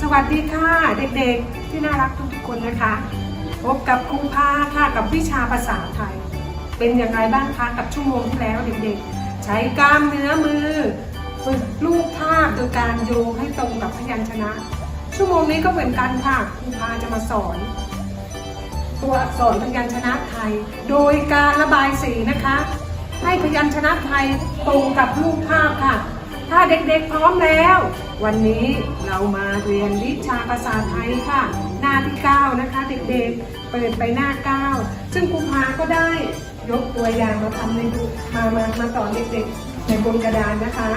สวัสดีค่ะเด็กๆที่น่ารักทุกๆคนนะคะ พบกับครูพาค่ะกับวิชาภาษาไทย เป็นอย่างไรบ้างคะกับชั่วโมงที่แล้วเด็กๆ ใช้กล้ามเนื้อมือฝึกรูปภาพโดยการโยงให้ตรงกับพยัญชนะ ชั่วโมงนี้ก็เหมือนกันค่ะครูพาจะมาสอน ตัวอักษรพยัญชนะไทย โดยการระบายสีนะคะ ให้พยัญชนะไทยตรงกับรูปภาพค่ะ ถ้าเด็กๆพร้อมแล้ว วันนี้เรามาเรียนวิชาภาษาไทยค่ะ หน้าที่ 9 นะคะ เด็กๆ เปิดไปหน้า 9 ซึ่งครูพาก็ได้ยกตัวอย่างมาทำในมามามาสอนเด็กๆ ในบนกระดานนะคะ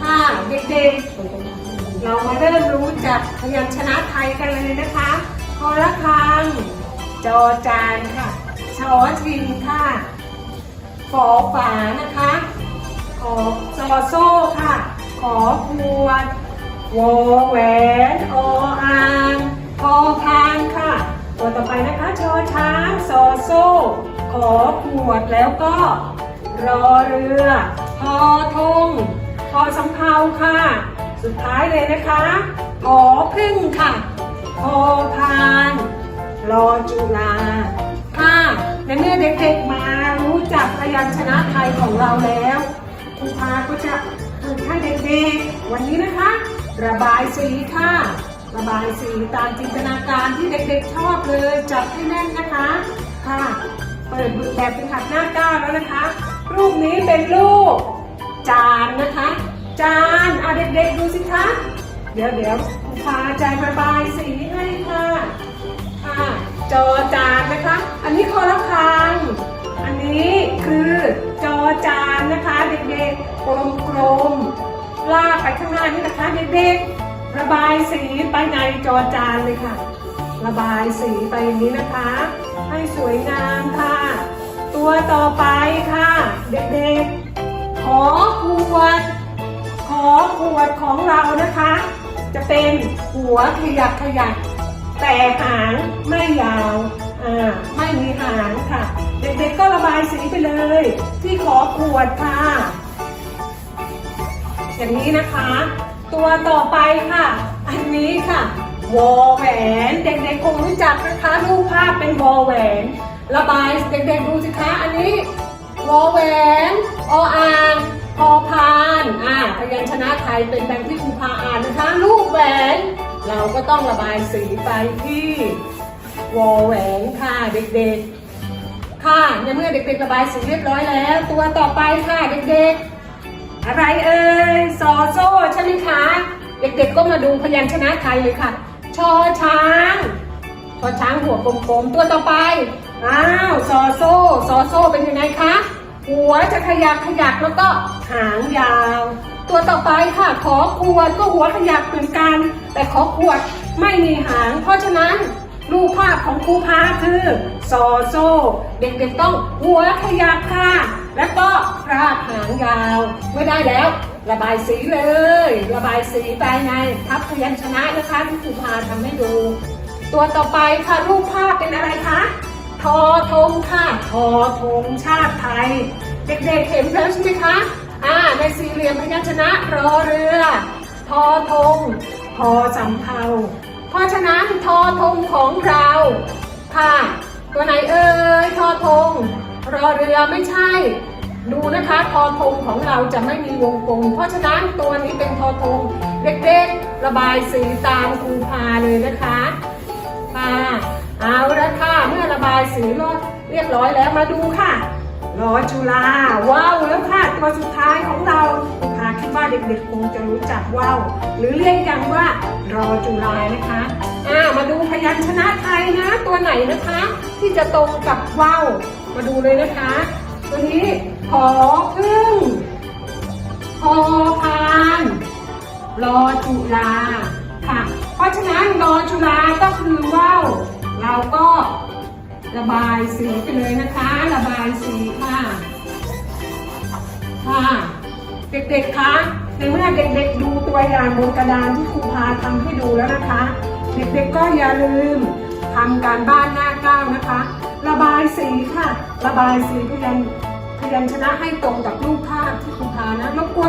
ค่ะเด็กๆ เรามาเริ่มรู้จักพยัญชนะไทยกันเลยนะคะคอละคัง จอจานค่ะ ชอชิงค่ะ ฝอฝานะคะ อซอโซ่ค่ะ ขอขวดวอแหวนออ่างพอพานค่ะ ตัวต่อไปนะคะชอช้างซอโซ่ ขอขวดแล้วก็ รอเรือพอธงพอสำเภาค่ะ สุดท้ายเลยนะคะขอพึ่งค่ะพอพานรอจุฬาค่ะในเมื่อเด็กๆมารู้จักพยัญชนะไทยของเราแล้ว ครูพาก็จะฝึกให้เด็กๆ วันนี้นะคะ ระบายสีค่ะ ระบายสีตามจินตนาการที่เด็กๆชอบเลย จับให้แน่นนะคะ ค่ะ เปิดแบบเป็นหัดหน้าก้าวแล้วนะคะ รูปนี้เป็นรูปจานนะคะ จานเอะเด็กๆดูสิคะ เดี๋ยวเดี๋ยวครูพาใจระบายสีให้ค่ะ ค่ะ จอจาน กๆกลมๆ ลากไปข้างหน้านี่นะคะเด็กๆ ระบายสีไปในจอจานเลยค่ะ ระบายสีไปอย่างนี้นะคะ ให้สวยงามค่ะ ตัวต่อไปค่ะ เด็กๆ ขอขวด ขอขวดของเรานะคะ จะเป็นหัวขยักขยักแต่หางไม่ยาว อ่า ไม่มีหางค่ะ เด็กๆก็ระบายสีไปเลย ที่ขอขวดค่ะ อย่างนี้นะคะ ตัวต่อไปค่ะ อันนี้ค่ะ วอแหวนเด็กๆคงรู้จักนะคะรูปภาพเป็นวอแหวน ระบายเด็กๆดูสิคะอันนี้วอแหวนออ่างพอพานอ่าพยัญชนะไทยเป็นดังที่ครูพาอ่านนะคะรูปแหวน เราก็ต้องระบายสีไปที่วอแหวนค่ะเด็กๆ ค่ะในเมื่อเด็กๆระบายสีเรียบร้อยแล้ว ตัวต่อไปค่ะเด็กๆ อะไรเอ่ยซอโซ่ใช่ไหมคะ เด็กๆก็มาดูพยัญชนะไทยเลยค่ะ ชอช้างชอช้างหัวกลมๆ ตัวต่อไป อ้าวซอโซ่ซอโซ่เป็นยังไงคะ หัวจะขยักขยักแล้วก็หางยาว ตัวต่อไปค่ะ ขอขวดก็หัวขยักเหมือนกัน แต่ขอขวดไม่มีหาง เพราะฉะนั้นรูปภาพของครูพาคือซอโซ่ เด็กๆต้องหัวขยักค่ะ แล้วก็ราดหางยาวไม่ได้แล้ว ระบายสีเลย ระบายสีไปในทับพยัญชนะนะคะที่ครูพาทำให้ดู ตัวต่อไปค่ะรูปภาพเป็นอะไรคะทอธงค่ะทอธงชาติไทย เด็กๆเห็นแล้วใช่ไหมคะอ่าในสี่เหลี่ยมพยัญชนะรอเรือทอธงทอสำเภาเพราะฉะนั้นทอธงของเราค่ะ ตัวไหนเอ่ยทอธ รือไม่ใช่ ดูนะคะทอธงของเราจะไม่มีวงกลม เพราะฉะนั้นตัวนี้เป็นทอธงเด็กๆ ระบายสีตามครูพาเลยนะคะค่ะเอาละค่ะเมื่อระบายสีรอดเรียบร้อยแล้วมาดูค่ะรอจุฬาว้าวแล้วค่ะตัวสุดท้ายของเราค่ะคิดว่าเด็กๆคงจะรู้จักว่าวหรือเรียกกันว่ารอจุฬานะคะอ่ามาดูพยัญชนะไทยนะ ตัวไหนนะคะ ที่จะตรงกับว่าว มาดูเลยนะคะ ตัวนี้ขอพึ่งพอพานรอจุฬาค่ะ เพราะฉะนั้นรอจุฬาก็คือว่าวเราก็ระบายสีไปเลยนะคะ ระบายสีค่ะค่ะเด็กๆคะในเมื่อเด็กๆดูตัวอย่างบนกระดานที่ครูพาทำให้ดูแล้วนะคะ เด็กๆก็อย่าลืมทำการบ้านหน้าเก้านะคะ ระบายสีค่ะ ระบายสีพยัญพยัญชนะให้ตรงกับรูปภาพที่คุณพานะรบกวน